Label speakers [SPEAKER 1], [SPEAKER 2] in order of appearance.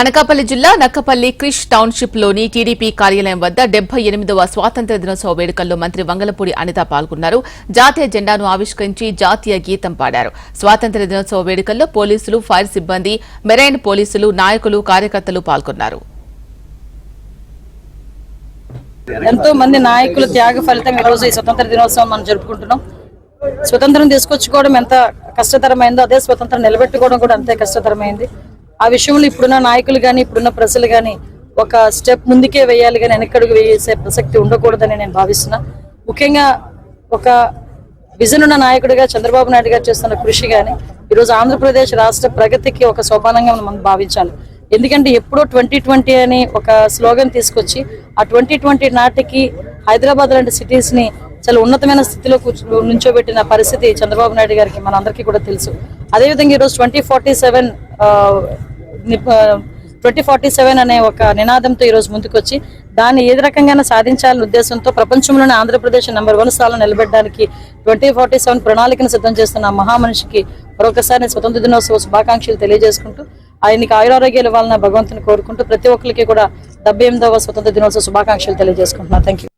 [SPEAKER 1] అనకాపల్లి జిల్లా నక్కపల్లి క్రిష్ టౌన్షిప్లోని టీడీపీ కార్యాలయం వద్ద డెబ్బై ఎనిమిదవ స్వాతంత్ర్య దినోత్సవ వేడుకల్లో మంత్రి వంగలపూడి అనిత పాల్గొన్నారు. జాతీయ జెండాను ఆవిష్కరించి జాతీయ గీతం పాడారు. స్వాతంత్ర్య దినోత్సవ వేడుకల్లో పోలీసులు ఫైర్ సిబ్బంది మెరైన్ పోలీసులు నాయకులు కార్యకర్తలు పాల్గొన్నారు.
[SPEAKER 2] ఎంతో మంది నాయకుల త్యాగ ఫలితం ఈ రోజు ఈ స్వతంత్ర దినోత్సవం మనం జరుపుకుంటున్నాం. స్వతంత్రం తీసుకొచ్చుకోవడం ఎంత కష్టతరమైందో అదే స్వతంత్రం నిలబెట్టుకోవడం కూడా అంతే కష్టతరమైంది. ఆ విషయంలో ఇప్పుడున్న నాయకులు కానీ ఇప్పుడున్న ప్రజలు కానీ ఒక స్టెప్ ముందుకే వేయాలి కానీ వెనకడుగు వేసే ప్రసక్తి ఉండకూడదని నేను భావిస్తున్నా. ముఖ్యంగా ఒక విజన్ ఉన్న నాయకుడిగా చంద్రబాబు నాయుడు గారు చేస్తున్న కృషి కానీ ఈరోజు ఆంధ్రప్రదేశ్ రాష్ట్ర ప్రగతికి ఒక సోపానంగా మనం భావించాలి. ఎందుకంటే ఎప్పుడో ట్వంటీ ట్వంటీ అని ఒక స్లోగన్ తీసుకొచ్చి ఆ ట్వంటీ ట్వంటీ నాటికి హైదరాబాద్ లాంటి సిటీస్ని చాలా ఉన్నతమైన స్థితిలో కూర్చో నుంచోబెట్టిన పరిస్థితి చంద్రబాబు నాయుడు గారికి మనందరికీ కూడా తెలుసు. అదేవిధంగా ఈరోజు twenty forty seven twenty forty seven అనే ఒక నినాదంతో ఈరోజు ముందుకొచ్చి దాన్ని ఏది రకంగా సాధించాలనే ఉద్దేశంతో ప్రపంచంలోనే ఆంధ్రప్రదేశ్ నెంబర్ వన్ స్థానంలో నిలబెట్టడానికి ట్వంటీ ఫార్టీ సెవెన్ ప్రణాళికను సిద్ధం చేస్తున్న మహామనిషికి మరొకసారి స్వతంత్ర దినోత్సవ శుభాకాంక్షలు తెలియజేసుకుంటూ ఆయనకి ఆయురారోగ్యాలు ఇవ్వాలని భగవంతుని కోరుకుంటూ ప్రతి ఒక్కరికి కూడా డెబ్బై ఎనిమిదవ స్వతంత్ర దినోత్సవ శుభాకాంక్షలు తెలియజేసుకుంటున్నాను. Thank you